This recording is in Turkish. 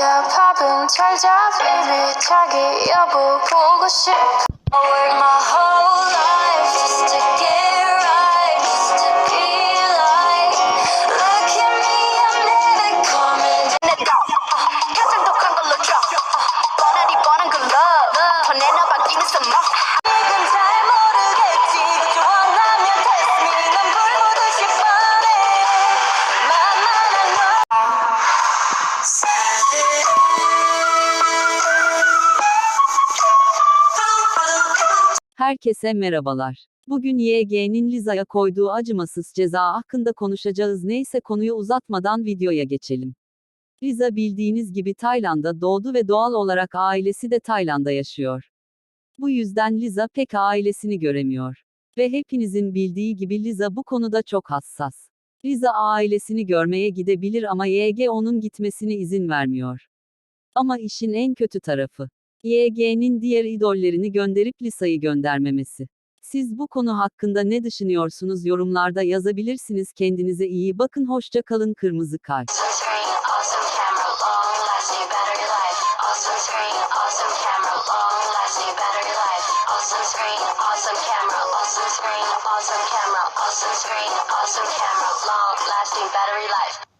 야 밥은 잘자 baby 자기 여보 보고 싶어 I work my whole life just to get right just to be like Look at me I'm never coming down 가장 독한 걸로 drop 뻔하디 뻔한 그 love 전에나 바뀌는 some more Herkese merhabalar. Bugün YG'nin Liza'ya koyduğu acımasız ceza hakkında konuşacağız. Neyse konuyu uzatmadan videoya geçelim. Liza bildiğiniz gibi Tayland'da doğdu ve doğal olarak ailesi de Tayland'da yaşıyor. Bu yüzden Liza pek ailesini göremiyor. Ve hepinizin bildiği gibi Liza bu konuda çok hassas. Liza ailesini görmeye gidebilir ama YG onun gitmesine izin vermiyor. Ama işin en kötü tarafı, YG'nin diğer idollerini gönderip Lisa'yı göndermemesi. Siz bu konu hakkında ne düşünüyorsunuz yorumlarda yazabilirsiniz. Kendinize iyi bakın. Hoşça kalın. Kırmızı kalp. Awesome camera, long lasting battery life.